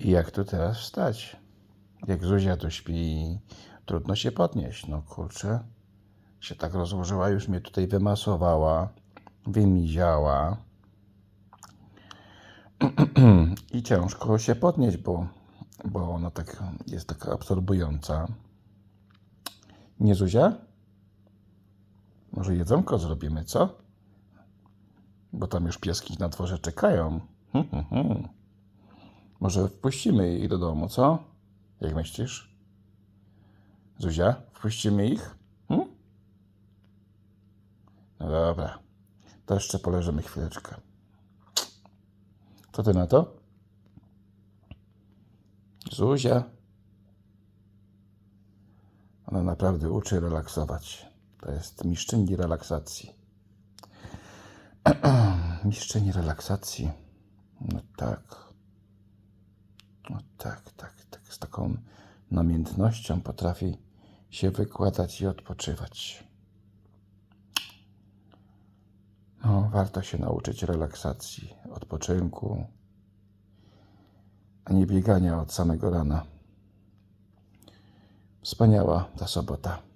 I jak tu teraz wstać? Jak Zuzia tu śpi, trudno się podnieść. No kurczę, się tak rozłożyła, już mnie tutaj wymasowała, wymiziała. I ciężko się podnieść, bo, bo ona tak jest taka absorbująca. Nie Zuzia? Może jedzonko zrobimy, co? Bo tam już pieski na dworze czekają. Hm, hm, hm. Może wpuścimy ich do domu, co? Jak myślisz? Zuzia, wpuścimy ich? Hm? No dobra. To jeszcze poleżymy chwileczkę. Co ty na to? Zuzia. Ona naprawdę uczy relaksować. To jest mistrzyni relaksacji. mistrzyni relaksacji. No tak. Tak, tak, tak. Z taką namiętnością potrafi się wykładać i odpoczywać. No, warto się nauczyć relaksacji, odpoczynku, a nie biegania od samego rana. Wspaniała ta sobota.